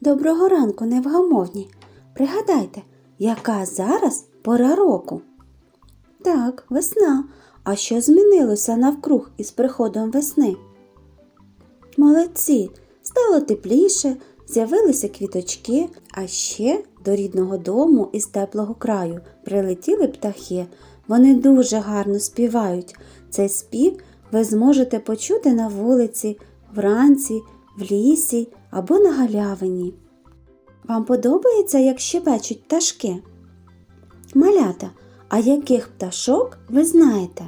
Доброго ранку, невгамовні. Пригадайте, яка зараз пора року? Так, весна. А що змінилося навкруг із приходом весни? Молодці, стало тепліше, з'явилися квіточки, а ще до рідного дому із теплого краю прилетіли птахи. Вони дуже гарно співають. Цей спів ви зможете почути на вулиці, вранці, в лісі або на галявині. Вам подобається, як щебечуть пташки? Малята, а яких пташок ви знаєте?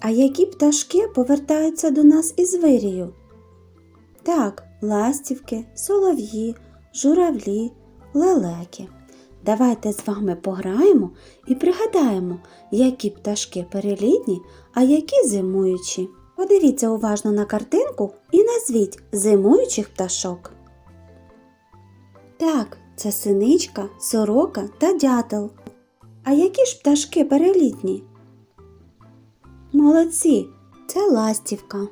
А які пташки повертаються до нас із вирію? Так, ластівки, солов'ї, журавлі, лелеки. Давайте з вами пограємо і пригадаємо, які пташки перелітні, а які зимуючі. Подивіться уважно на картинку і назвіть зимуючих пташок. Так, це синичка, сорока та дятел. А які ж пташки перелітні? Молодці, це ластівка.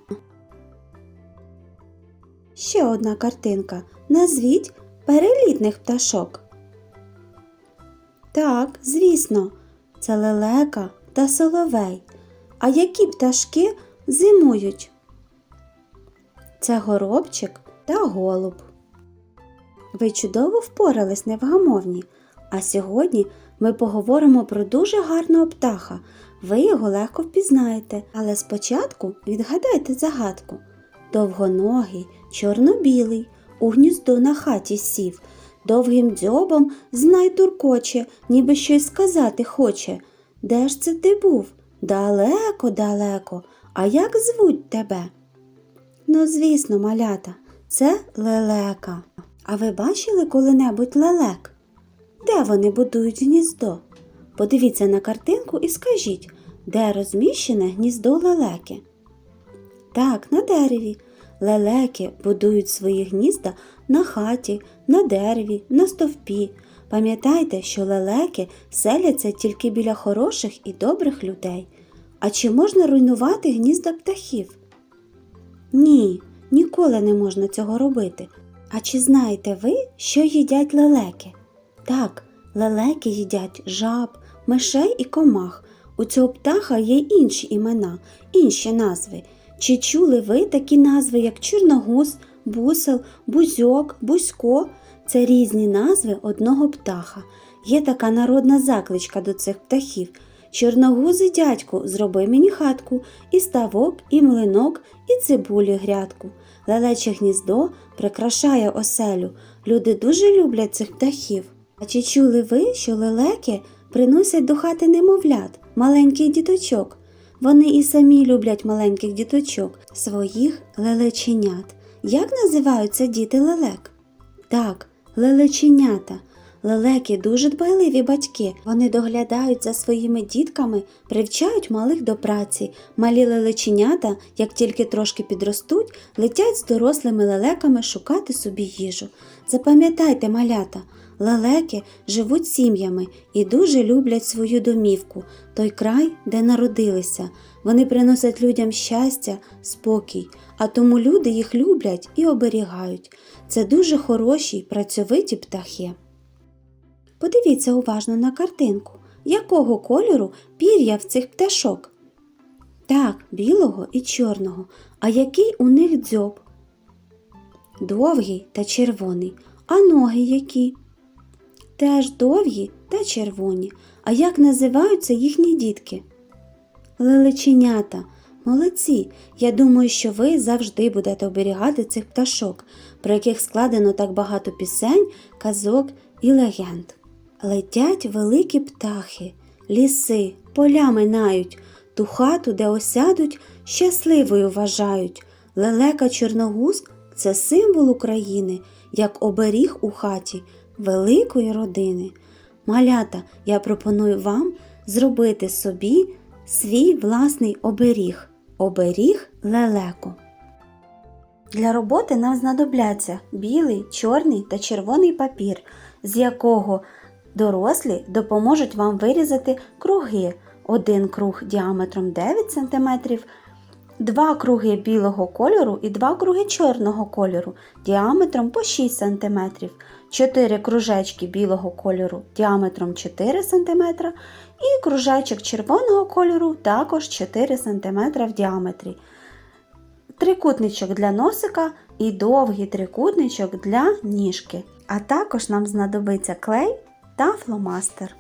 Ще одна картинка. Назвіть перелітних пташок. Так, звісно, це лелека та соловей. А які пташки зимують? Це горобчик та голуб. Ви чудово впорались невгамовні. А сьогодні ми поговоримо про дуже гарного птаха. Ви його легко впізнаєте, але спочатку відгадайте загадку. Довгоногий, чорно-білий, у гніздо на хаті сів, довгим дзьобом знай туркоче, ніби щось сказати хоче. Де ж це ти був? Далеко, далеко. А як звуть тебе? Ну, звісно, малята, це лелека. А ви бачили коли-небудь лелек? Де вони будують гніздо? Подивіться на картинку і скажіть, де розміщене гніздо лелеки? Так, на дереві. Лелеки будують свої гнізда на хаті, на дереві, на стовпі. Пам'ятайте, що лелеки селяться тільки біля хороших і добрих людей. А чи можна руйнувати гнізда птахів? Ні, ніколи не можна цього робити. А чи знаєте ви, що їдять лелеки? Так, лелеки їдять жаб, мишей і комах. У цього птаха є інші імена, інші назви. Чи чули ви такі назви, як чорногуз, бусел, бузьок, бузько? Це різні назви одного птаха. Є така народна закличка до цих птахів. Чорногузий дядьку, зроби мені хатку, і ставок, і млинок, і цибулю грядку. Лелече гніздо прикрашає оселю. Люди дуже люблять цих птахів. А чи чули ви, що лелеки приносять до хати немовлят, маленьких діточок? Вони і самі люблять маленьких діточок, своїх лелеченят. Як називаються діти лелек? Так, лелеченята. Лелеки дуже дбайливі батьки. Вони доглядають за своїми дітками, привчають малих до праці. Малі лелеченята, як тільки трошки підростуть, летять з дорослими лелеками шукати собі їжу. Запам'ятайте, малята, лелеки живуть сім'ями і дуже люблять свою домівку, той край, де народилися. Вони приносять людям щастя, спокій, а тому люди їх люблять і оберігають. Це дуже хороші працьовиті птахи. Подивіться уважно на картинку, якого кольору пір'я в цих пташок. Так, білого і чорного. А який у них дзьоб? Довгий та червоний. А ноги які? Теж довгі та червоні. А як називаються їхні дітки? Лелеченята. Молодці. Я думаю, що ви завжди будете оберігати цих пташок, про яких складено так багато пісень, казок і легенд. Летять великі птахи, ліси, поля минають, ту хату, де осядуть, щасливою вважають. Лелека Чорногуз це символ України, як оберіг у хаті великої родини. Малята, я пропоную вам зробити собі свій власний оберіг оберіг лелеку. Для роботи нам знадобляться білий, чорний та червоний папір, з якого дорослі допоможуть вам вирізати круги. Один круг діаметром 9 см, Два круги білого кольору і два круги чорного кольору діаметром по 6 см, 4 кружечки білого кольору діаметром 4 см і кружечок червоного кольору також 4 см в діаметрі. Трикутничок для носика і довгий трикутничок для ніжки. А також нам знадобиться клей та фломастер.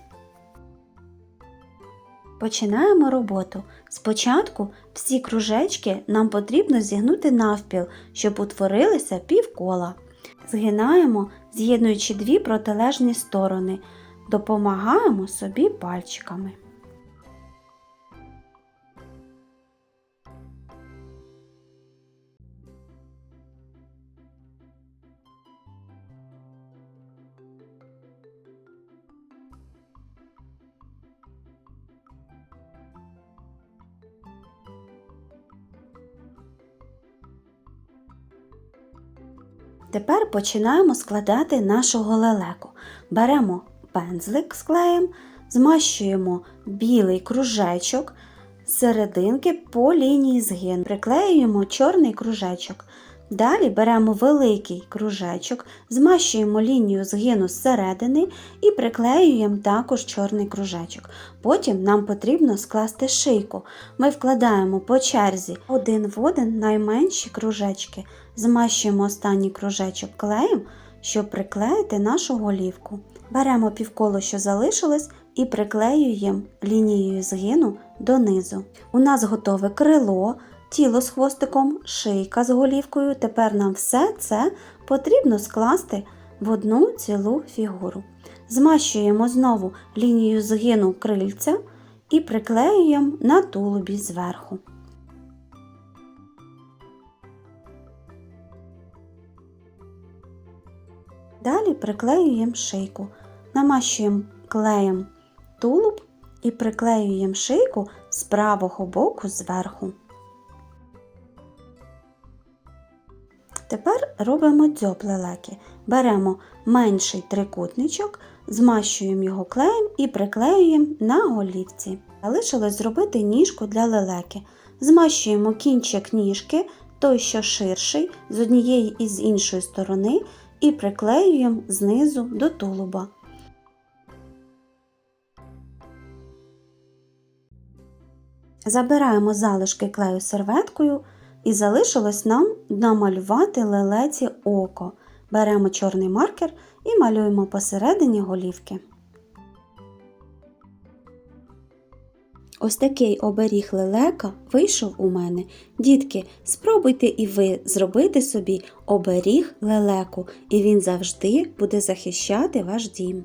Починаємо роботу. Спочатку всі кружечки нам потрібно зігнути навпіл, щоб утворилися півкола. Згинаємо, з'єднуючи дві протилежні сторони. Допомагаємо собі пальчиками. Тепер починаємо складати нашого лелеку. Беремо пензлик з клеєм, змащуємо білий кружечок серединки по лінії згин, Приклеюємо чорний кружечок. Далі беремо великий кружечок, змащуємо лінію згину зсередини і приклеюємо також чорний кружечок. Потім нам потрібно скласти шийку. Ми вкладаємо по черзі один в один найменші кружечки, змащуємо останній кружечок клеєм, щоб приклеїти нашу голівку. Беремо півколо, що залишилось, і приклеюємо лінією згину донизу. У нас готове крило, тіло з хвостиком, шийка з голівкою. Тепер нам все це потрібно скласти в одну цілу фігуру. Змащуємо знову лінію згину крильця і приклеюємо на тулубі зверху. Далі приклеюємо шийку, намащуємо клеєм тулуб і приклеюємо шийку з правого боку зверху. Тепер робимо дзьоб лелеки. Беремо менший трикутничок, змащуємо його клеєм і приклеюємо на голівці. Залишилось зробити ніжку для лелеки. Змащуємо кінчик ніжки, той, що ширший, з однієї і з іншої сторони, і приклеюємо знизу до тулуба. Забираємо залишки клею серветкою і залишилось нам намалювати лелеці око. Беремо чорний маркер і малюємо посередині голівки. Ось такий оберіг лелека вийшов у мене. Дітки, спробуйте і ви зробити собі оберіг лелеку, і він завжди буде захищати ваш дім.